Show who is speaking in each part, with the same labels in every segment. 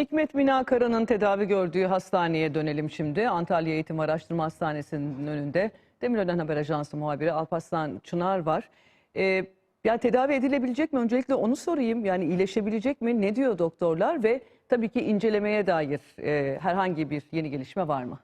Speaker 1: Hikmet Mina Kara'nın tedavi gördüğü hastaneye dönelim şimdi. Antalya Eğitim Araştırma Hastanesi'nin önünde Demirören Haber Ajansı muhabiri Alparslan Çınar var. Ee, ya tedavi edilebilecek mi? Öncelikle onu sorayım. Yani iyileşebilecek mi? Ne diyor doktorlar? Ve tabii ki incelemeye dair e, herhangi bir yeni gelişme var mı?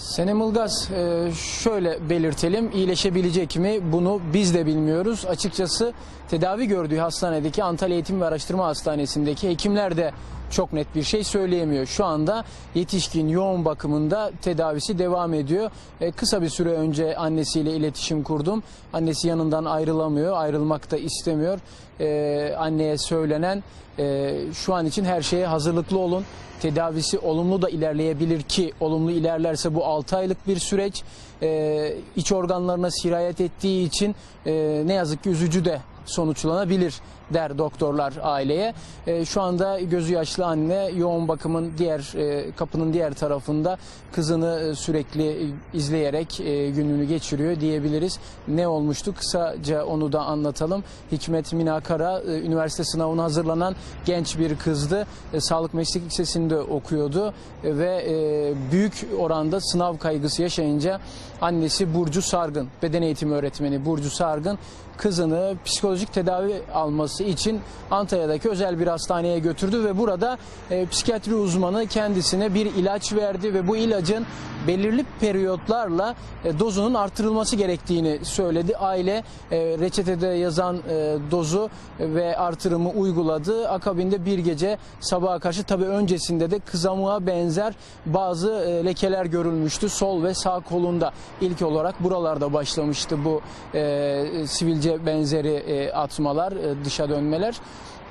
Speaker 2: Senem Ilgaz e, şöyle belirtelim iyileşebilecek mi bunu biz de bilmiyoruz. Açıkçası tedavi gördüğü hastanedeki Antalya Eğitim ve Araştırma Hastanesi'ndeki hekimler de çok net bir şey söyleyemiyor. Şu anda yetişkin yoğun bakımında tedavisi devam ediyor. E, kısa bir süre önce annesiyle iletişim kurdum. Annesi yanından ayrılamıyor, ayrılmak da istemiyor. E, anneye söylenen e, şu an için her şeye hazırlıklı olun tedavisi olumlu da ilerleyebilir ki olumlu ilerlerse bu 6 aylık bir süreç. Ee, iç organlarına sirayet ettiği için e, ne yazık ki üzücü de sonuçlanabilir der doktorlar aileye. E, şu anda gözü yaşlı anne yoğun bakımın diğer e, kapının diğer tarafında kızını e, sürekli izleyerek e, gününü geçiriyor diyebiliriz. Ne olmuştu? Kısaca onu da anlatalım. Hikmet Mina Kara e, üniversite sınavına hazırlanan genç bir kızdı. E, Sağlık Meslek Lisesi'nde okuyordu e, ve e, büyük oranda sınav kaygısı yaşayınca annesi Burcu Sargın, beden eğitimi öğretmeni Burcu Sargın kızını psikolojik tedavi alması için Antalya'daki özel bir hastaneye götürdü ve burada e, psikiyatri uzmanı kendisine bir ilaç verdi ve bu ilacın belirli periyotlarla e, dozunun artırılması gerektiğini söyledi. Aile e, reçetede yazan e, dozu ve artırımı uyguladı. Akabinde bir gece sabaha karşı tabii öncesinde de kızamığa benzer bazı e, lekeler görülmüştü sol ve sağ kolunda. İlk olarak buralarda başlamıştı bu e, sivilce benzeri e, atmalar, e, dışa dönmeler.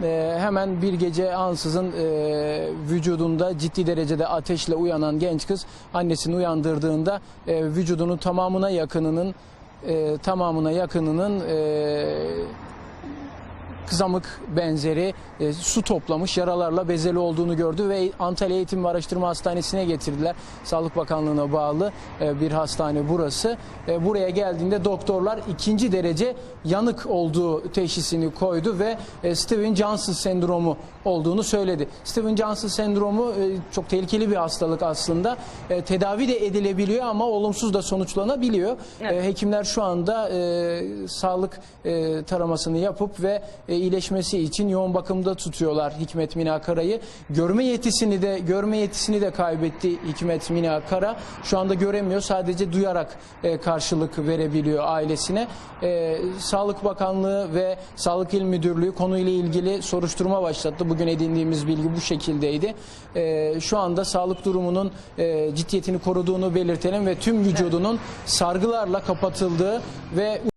Speaker 2: E, hemen bir gece ansızın e, vücudunda ciddi derecede ateşle uyanan genç kız annesini uyandırdığında vücudunun tamamına yakınının tamamına yakınının kızamık benzeri e, su toplamış yaralarla bezeli olduğunu gördü ve Antalya Eğitim ve Araştırma Hastanesi'ne getirdiler. Sağlık Bakanlığı'na bağlı e, bir hastane burası. E, buraya geldiğinde doktorlar ikinci derece yanık olduğu teşhisini koydu ve e, Steven Johnson sendromu olduğunu söyledi. Steven Johnson sendromu e, çok tehlikeli bir hastalık aslında. E, tedavi de edilebiliyor ama olumsuz da sonuçlanabiliyor.
Speaker 1: Evet.
Speaker 2: E, hekimler şu anda e, sağlık e, taramasını yapıp ve e, iyileşmesi için yoğun bakımda tutuyorlar Hikmet Mina Kara'yı. Görme yetisini de görme yetisini de kaybetti Hikmet Mina Kara. Şu anda göremiyor. Sadece duyarak e, karşılık verebiliyor ailesine. E, Sağlık Bakanlığı ve Sağlık İl Müdürlüğü konuyla ilgili soruşturma başlattı. Bugün edindiğimiz bilgi bu şekildeydi. E, şu anda sağlık durumunun e, ciddiyetini koruduğunu belirtelim ve tüm vücudunun sargılarla kapatıldığı ve